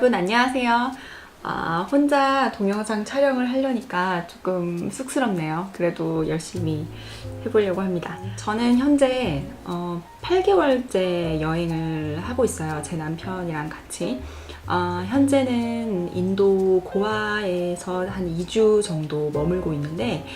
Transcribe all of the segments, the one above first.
여러분 안녕하세요. 아, 혼자 동영상 촬영을 하려니까 조금 쑥스럽네요. 그래도 열심히 해보려고 합니다. 저는 현재 어, 8개월째 여행을 하고 있어요. 제 남편이랑 같이. 어, 현재는 인도 고아에서 한 2주 정도 머물고 있는데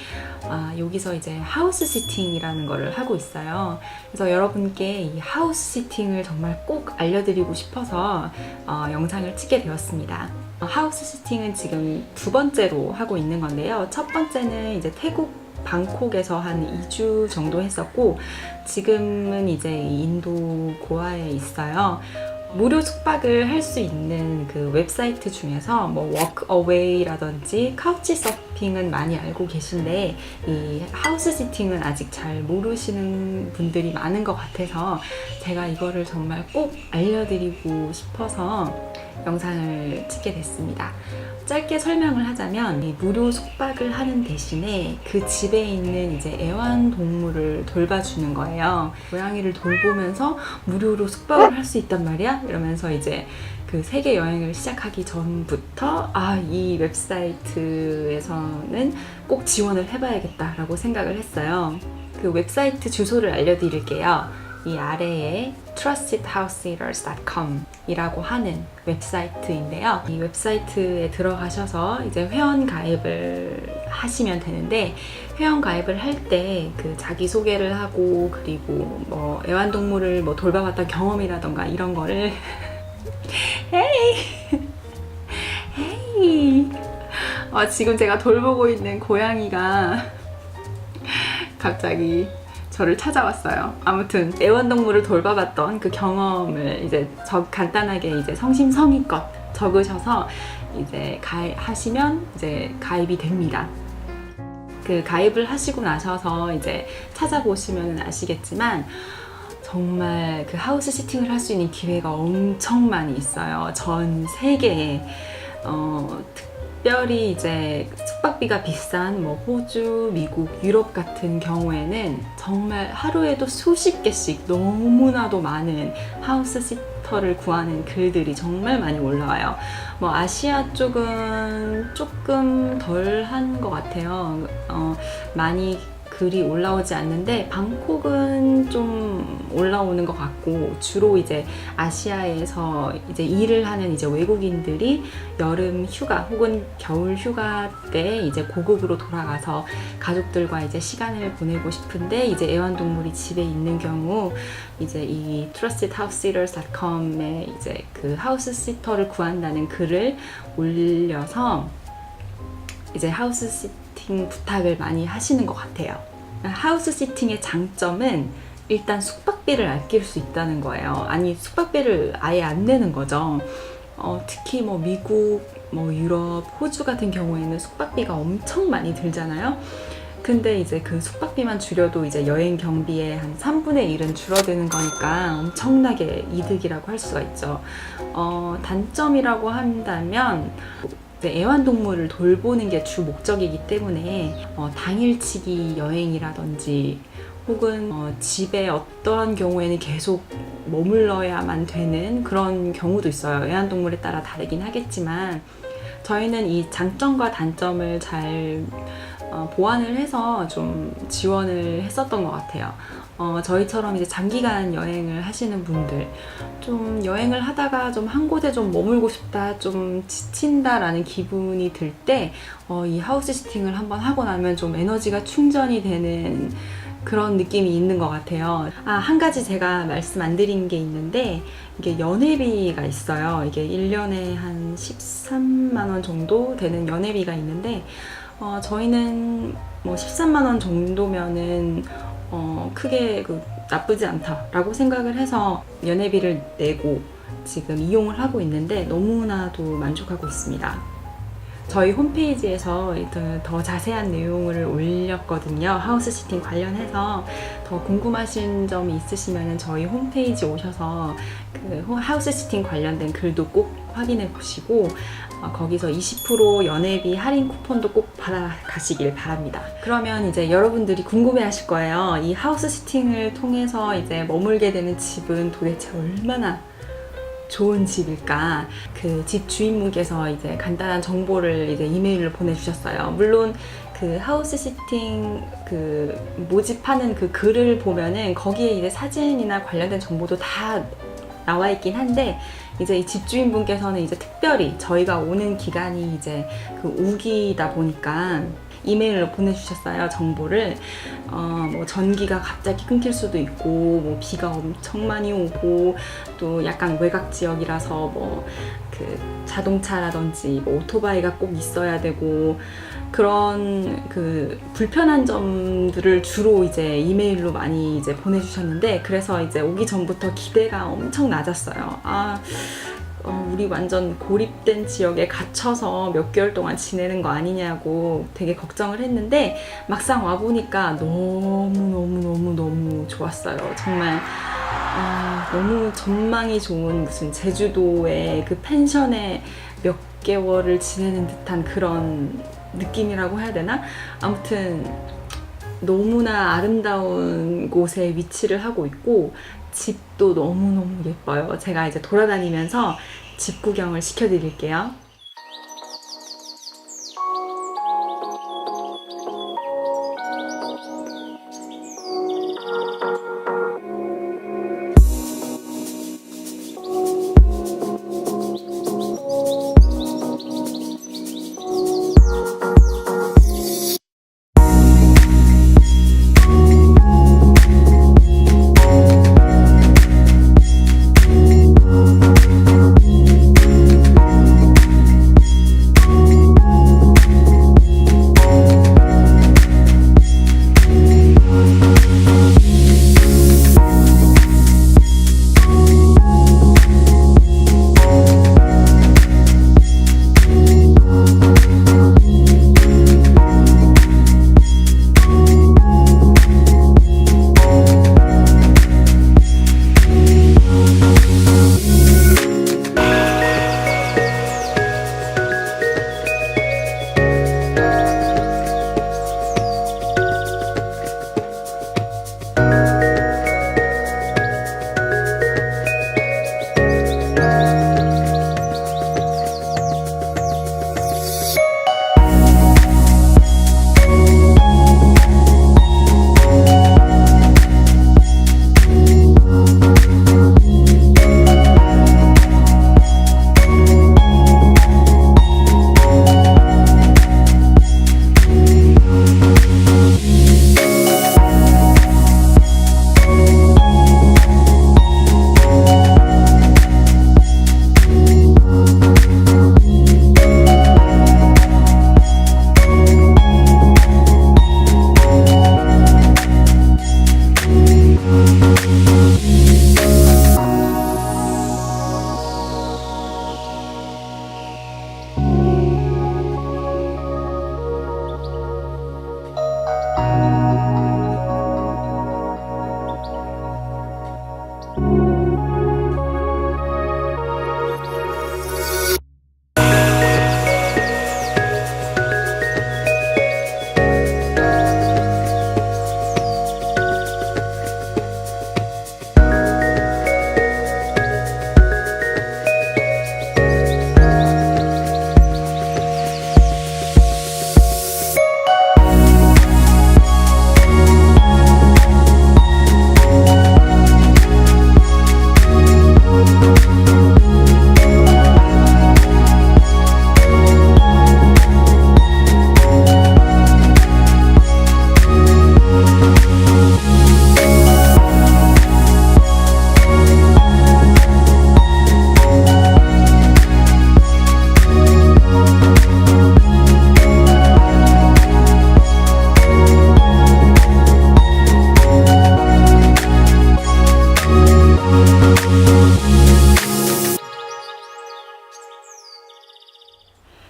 아, 여기서 이제 하우스 시팅이라는 거를 하고 있어요. 그래서 여러분께 이 하우스 시팅을 정말 꼭 알려드리고 싶어서 어, 영상을 찍게 되었습니다. 어, 하우스 시팅은 지금 두 번째로 하고 있는 건데요. 첫 번째는 이제 태국 방콕에서 한 2주 정도 했었고 지금은 이제 인도 고아에 있어요. 무료 숙박을 할 수 있는 그 웹사이트 중에서 뭐 워크어웨이라든지 카우치 서 핑은 많이 알고 계신데 이 하우스 시팅은 아직 잘 모르시는 분들이 많은 것 같아서 제가 이거를 정말 꼭 알려드리고 싶어서 영상을 찍게 됐습니다. 짧게 설명을 하자면 이 무료 숙박을 하는 대신에 그 집에 있는 이제 애완동물을 돌봐주는 거예요. 고양이를 돌보면서 무료로 숙박을 할 수 있단 말이야? 이러면서 이제 그 세계 여행을 시작하기 전부터 아, 이 웹사이트에서는 꼭 지원을 해봐야겠다라고 생각을 했어요. 그 웹사이트 주소를 알려드릴게요. 이 아래에 trustedhousesitters.com 이라고 하는 웹사이트인데요. 이 웹사이트에 들어가셔서 이제 회원 가입을 하시면 되는데 회원 가입을 할 때 그 자기 소개를 하고 그리고 뭐 애완동물을 뭐 돌봐봤던 경험이라던가 이런 거를 헤이 헤이 어, 지금 제가 돌보고 있는 고양이가 갑자기 저를 찾아왔어요. 아무튼 애완동물을 돌봐봤던 그 경험을 이제 저 간단하게 이제 성심성의껏 적으셔서 이제 가입 하시면 이제 가입이 됩니다. 그 가입을 하시고 나셔서 이제 찾아보시면 아시겠지만 정말 그 하우스 시팅을 할 수 있는 기회가 엄청 많이 있어요. 전 세계에 어, 특별히 이제 숙박비가 비싼 뭐 호주, 미국, 유럽 같은 경우에는 정말 하루에도 수십 개씩 너무나도 많은 하우스 시터를 구하는 글들이 정말 많이 올라와요. 뭐 아시아 쪽은 조금 덜 한 것 같아요. 어, 많이 글이 올라오지 않는데 방콕은 좀 올라오는 것 같고 주로 이제 아시아에서 이제 일을 하는 이제 외국인들이 여름 휴가 혹은 겨울 휴가 때 이제 고국으로 돌아가서 가족들과 이제 시간을 보내고 싶은데 이제 애완동물이 집에 있는 경우 이제 이 trustedhousesitters.com에 이제 그 하우스 시터를 구한다는 글을 올려서 이제 하우스 시 팅 부탁을 많이 하시는 것 같아요. 하우스 시팅의 장점은 일단 숙박비를 아낄 수 있다는 거예요. 아니 숙박비를 아예 안 내는 거죠. 어, 특히 뭐 미국, 뭐 유럽, 호주 같은 경우에는 숙박비가 엄청 많이 들잖아요. 근데 이제 그 숙박비만 줄여도 이제 여행 경비의 한 3분의 1은 줄어드는 거니까 엄청나게 이득이라고 할 수가 있죠. 어, 단점이라고 한다면 애완동물을 돌보는 게 주 목적이기 때문에 어, 당일치기 여행이라든지 혹은 어, 집에 어떠한 경우에는 계속 머물러야만 되는 그런 경우도 있어요. 애완동물에 따라 다르긴 하겠지만 저희는 이 장점과 단점을 잘 어, 보완을 해서 좀 지원을 했었던 것 같아요. 어, 저희처럼 이제 장기간 여행을 하시는 분들, 좀 여행을 하다가 좀 한 곳에 좀 머물고 싶다, 좀 지친다라는 기분이 들 때, 어, 이 하우스 시팅을 한번 하고 나면 좀 에너지가 충전이 되는 그런 느낌이 있는 것 같아요. 아, 한 가지 제가 말씀 안 드린 게 있는데, 이게 연회비가 있어요. 이게 1년에 한 13만원 정도 되는 연회비가 있는데, 어, 저희는 뭐 13만 원 정도면은 어, 크게 그 나쁘지 않다라고 생각을 해서 연회비를 내고 지금 이용을 하고 있는데 너무나도 만족하고 있습니다. 저희 홈페이지에서 더, 더 자세한 내용을 올렸거든요. 하우스 시팅 관련해서 더 궁금하신 점이 있으시면 저희 홈페이지 오셔서 그 하우스 시팅 관련된 글도 꼭 확인해 보시고 어, 거기서 20% 연회비 할인 쿠폰도 꼭 받아가시길 바랍니다. 그러면 이제 여러분들이 궁금해 하실 거예요. 이 하우스 시팅을 통해서 이제 머물게 되는 집은 도대체 얼마나 좋은 집일까? 그 집 주인분께서 이제 간단한 정보를 이제 이메일로 보내주셨어요. 물론 그 하우스 시팅 그 모집하는 그 글을 보면은 거기에 이제 사진이나 관련된 정보도 다 나와 있긴 한데 이제 이 집주인분께서는 이제 특별히 저희가 오는 기간이 이제 그 우기다 보니까 이메일로 보내주셨어요 정보를 어 뭐 전기가 갑자기 끊길 수도 있고 뭐 비가 엄청 많이 오고 또 약간 외곽 지역이라서 뭐 그 자동차라든지 뭐 오토바이가 꼭 있어야 되고 그런 그 불편한 점들을 주로 이제 이메일로 많이 이제 보내주셨는데 그래서 이제 오기 전부터 기대가 엄청 낮았어요. 아, 어, 우리 완전 고립된 지역에 갇혀서 몇 개월 동안 지내는 거 아니냐고 되게 걱정을 했는데 막상 와 보니까 너무 너무 너무 너무 좋았어요. 정말 아, 너무 전망이 좋은 무슨 제주도의 그 펜션에 몇 개월을 지내는 듯한 그런 느낌이라고 해야 되나? 아무튼 너무나 아름다운 곳에 위치를 하고 있고 집도 너무너무 예뻐요. 제가 이제 돌아다니면서 집 구경을 시켜드릴게요.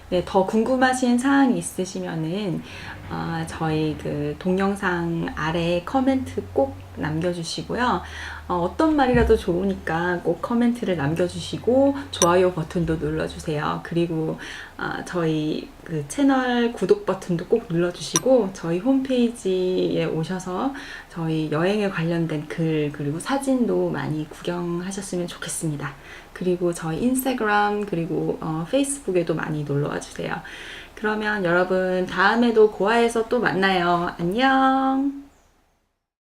네, 더 궁금하신 사항이 있으시면은 어, 저희 그 동영상 아래 커멘트 꼭 남겨주시고요. 어, 떤 말이라도 좋으니까 꼭 코멘트를 남겨주시고 좋아요 버튼도 눌러주세요. 그리고 아, 저희 그 채널 구독 버튼도 꼭 눌러주시고 저희 홈페이지에 오셔서 저희 여행에 관련된 글 그리고 사진도 많이 구경하셨으면 좋겠습니다. 그리고 저희 인스타그램 그리고 어, 페이스북에도 많이 놀러와 주세요. 그러면 여러분 다음에도 고아에서 또 만나요. 안녕.